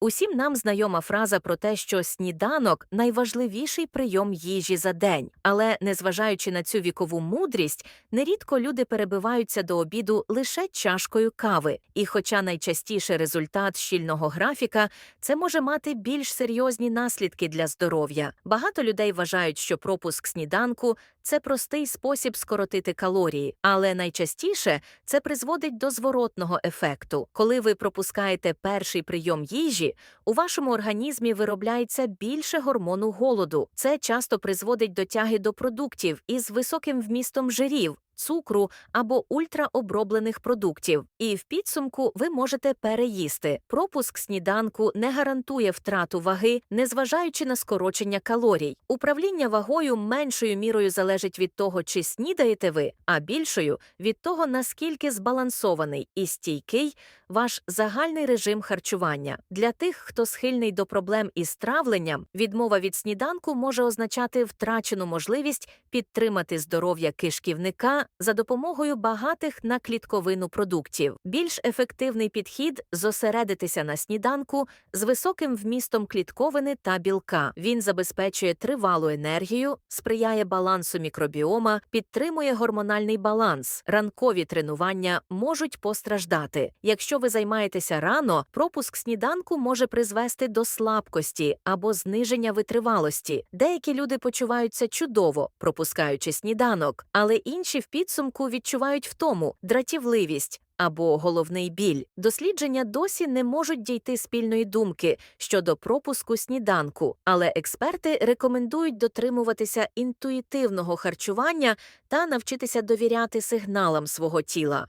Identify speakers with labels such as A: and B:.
A: Усім нам знайома фраза про те, що сніданок найважливіший прийом їжі за день. Але незважаючи на цю вікову мудрість, нерідко люди перебиваються до обіду лише чашкою кави. І хоча найчастіше результат щільного графіка, це може мати більш серйозні наслідки для здоров'я. Багато людей вважають, що пропуск сніданку це простий спосіб скоротити калорії, але найчастіше це призводить до зворотного ефекту. Коли ви пропускаєте перший прийом їжі, у вашому організмі виробляється більше гормону голоду. Це часто призводить до тяги до продуктів із високим вмістом жирів. Цукру або ультраоброблених продуктів, і в підсумку ви можете переїсти. Пропуск сніданку не гарантує втрату ваги, незважаючи на скорочення калорій. Управління вагою меншою мірою залежить від того, чи снідаєте ви, а більшою від того, наскільки збалансований і стійкий ваш загальний режим харчування. Для тих, хто схильний до проблем із травленням, відмова від сніданку може означати втрачену можливість підтримати здоров'я кишківника за допомогою багатих на клітковину продуктів. Більш ефективний підхід зосередитися на сніданку з високим вмістом клітковини та білка. Він забезпечує тривалу енергію, сприяє балансу мікробіома, підтримує гормональний баланс. Ранкові тренування можуть постраждати. Якщо ви займаєтеся рано, пропуск сніданку може призвести до слабкості або зниження витривалості. Деякі люди почуваються чудово, пропускаючи сніданок, але інші в підсумку відчувають втому, дратівливість. Або головний біль. Дослідження досі не можуть дійти спільної думки щодо пропуску сніданку, але експерти рекомендують дотримуватися інтуїтивного харчування та навчитися довіряти сигналам свого тіла.